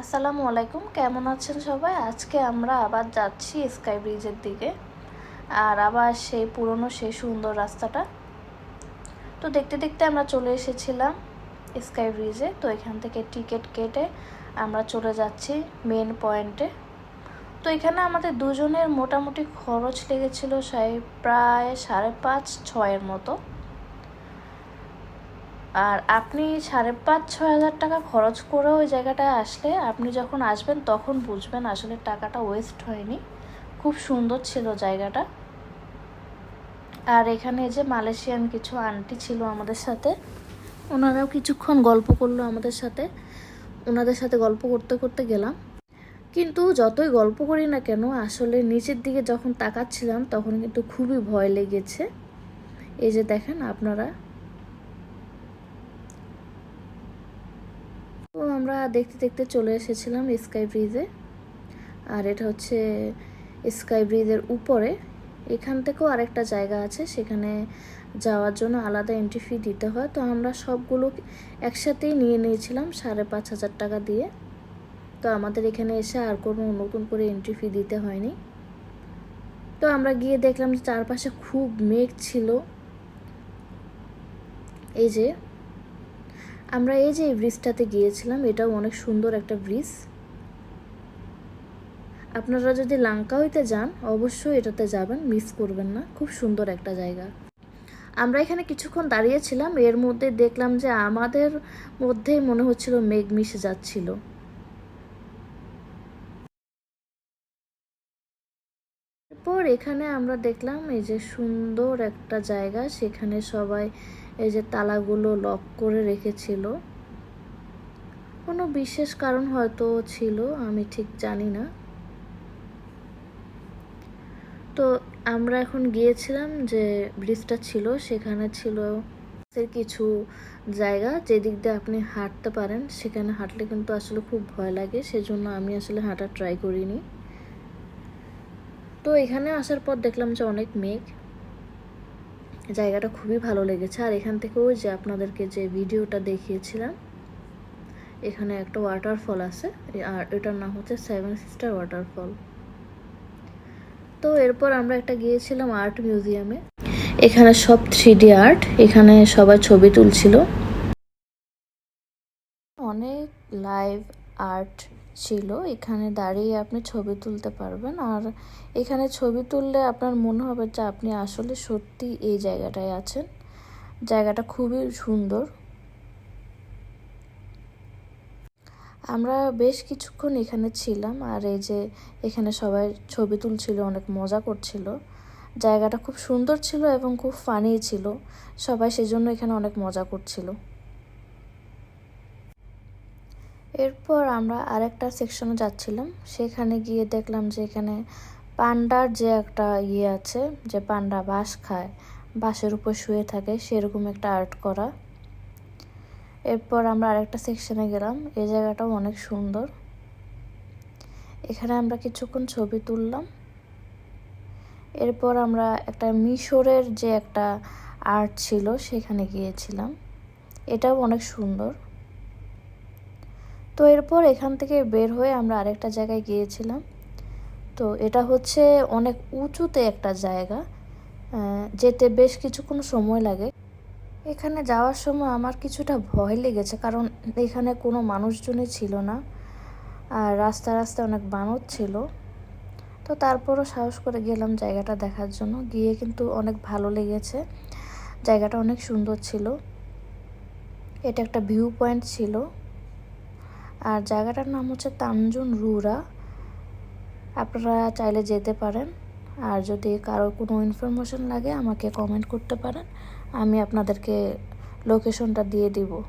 আসসালামু আলাইকুম, কেমন আছেন সবাই? আজকে আমরা আবার যাচ্ছি স্কাই ব্রিজের দিকে। আর আবার সেই পুরনো, সেই সুন্দর রাস্তাটা। তো দেখতে দেখতে আমরা চলে এসেছিলাম স্কাই ব্রিজে। তো এখান থেকে টিকিট কেটে আমরা চলে যাচ্ছি মেন পয়েন্টে। তো এখানে আমাদের দুজনের মোটামুটি খরচ লেগেছিল সেই, প্রায় সাড়ে পাঁচ, ছয়ের মতো। আর আপনি সাড়ে পাঁচ ছ হাজার টাকা খরচ করে ওই জায়গাটায় আসলে আপনি যখন আসবেন তখন বুঝবেন আসলে টাকাটা ওয়েস্ট হয়নি। খুব সুন্দর ছিল জায়গাটা। আর এখানে যে মালয়েশিয়ান কিছু আন্টি ছিল আমাদের সাথে, ওনারাও কিছুক্ষণ গল্প করল আমাদের সাথে। ওনাদের সাথে গল্প করতে করতে গেলাম। কিন্তু যতই গল্প করি না কেন, আসলে নিচের দিকে যখন তাকাচ্ছিলাম তখন কিন্তু খুবই ভয় লেগেছে। এই যে দেখেন আপনারা তো আমরা দেখতে দেখতে চলে এসেছিলাম স্কাই ব্রিজে। আর এটা হচ্ছে স্কাই ব্রিজের উপরে। এখান থেকেও আরেকটা জায়গা আছে, সেখানে যাওয়ার জন্য আলাদা এন্ট্রি ফি দিতে হয়। তো আমরা সবগুলো একসাথেই নিয়ে নিয়েছিলাম সাড়ে পাঁচ হাজার টাকা দিয়ে। তো আমাদের এখানে এসে আর কোনো নতুন করে এন্ট্রি ফি দিতে হয়নি। তো আমরা গিয়ে দেখলাম যে চারপাশে খুব মেঘ ছিল। এই যে আমরা এই যে এই ব্রিজটাতে গিয়েছিলাম, এটাও অনেক সুন্দর একটা ব্রিজ। আপনারা যদি লাঙ্কা হইতে যান, অবশ্যই এটাতে যাবেন, মিস করবেন না, খুব সুন্দর একটা জায়গা। আমরা এখানে কিছুক্ষণ দাঁড়িয়েছিলাম, এর মধ্যে দেখলাম যে আমাদের মধ্যেই মনে হচ্ছিল মেঘ মিশে যাচ্ছিল। এরপর এখানে আমরা দেখলাম এই যে সুন্দর একটা জায়গা, সেখানে সবাই এই যে তালাগুলো লক করে রেখেছিল। কোনো বিশেষ কারণ হয়তো ছিল, আমি ঠিক জানি না। তো আমরা এখন গিয়েছিলাম যে ব্রিজটা ছিল, সেখানে ছিল কিছু জায়গা যেদিক দিয়ে আপনি হাঁটতে পারেন, সেখানে হাঁটলে কিন্তু আসলে খুব ভয় লাগে, সেজন্য আমি আসলে হাঁটা ট্রাই করিনি। তো এখানে আসার পর দেখলাম যে অনেক মেঘ জায়গাটা খুবই ভালো লেগেছে। আর এখান থেকেও যে আপনাদেরকে যে ভিডিওটা দেখিয়েছিলাম, এখানে একটা ওয়াটারফল আছে। আর এটার নাম হচ্ছে সেভেন সিস্টার ওয়াটারফল তো এরপর আমরা একটা গিয়েছিলাম আর্ট মিউজিয়ামে এখানে সব থ্রি আর্ট এখানে সবাই ছবি তুলছিল। অনেক লাইভ আর্ট ছিল, এখানে দাঁড়িয়ে আপনি ছবি তুলতে পারবেন। আর এখানে ছবি তুললে আপনার মনে হবে যে আপনি আসলে সত্যি এই জায়গাটায় আছেন। জায়গাটা খুবই সুন্দর। আমরা বেশ কিছুক্ষণ এখানে ছিলাম আর এই যে এখানে সবাই ছবি তুলছিল, অনেক মজা করছিল। জায়গাটা খুব সুন্দর ছিল এবং খুব ফানি ছিল। সবাই সেজন্য এখানে অনেক মজা করছিল। এরপর আমরা আরেকটা সেকশনে যাচ্ছিলাম। সেখানে গিয়ে দেখলাম যে এখানে পান্ডার যে একটা ইয়ে আছে, যে পান্ডা বাঁশ খায়, বাঁশের উপর শুয়ে থাকে, সেরকম একটা আর্ট করা। এরপর আমরা আরেকটা সেকশনে গেলাম। এই জায়গাটাও অনেক সুন্দর। এখানে আমরা কিছুক্ষণ ছবি তুললাম। এরপর আমরা একটা মিশরের যে একটা আর্ট ছিল, সেখানে গিয়েছিলাম। এটাও অনেক সুন্দর। তো এরপর এখান থেকে বের হয়ে আমরা আরেকটা জায়গায় গিয়েছিলাম। তো এটা হচ্ছে অনেক উঁচুতে একটা জায়গা যেতে বেশ কিছুক্ষণ সময় লাগে। এখানে যাওয়ার সময় আমার কিছুটা ভয় লেগেছে, কারণ এখানে কোনো মানুষজনই ছিল না, আর রাস্তা রাস্তায় অনেক বানর ছিল। তো তারপরও সাহস করে গেলাম জায়গাটা দেখার জন্য। গিয়ে কিন্তু অনেক ভালো লেগেছে, জায়গাটা অনেক সুন্দর ছিল। এটা একটা ভিউ পয়েন্ট ছিল। আর জায়গাটার নাম হচ্ছে তানজুন রুরা। আপনারা চাইলে যেতে পারেন। আর যদি কারও কোনো ইনফরমেশন লাগে, আমাকে কমেন্ট করতে পারেন। আমি আপনাদেরকে লোকেশনটা দিয়ে দিব।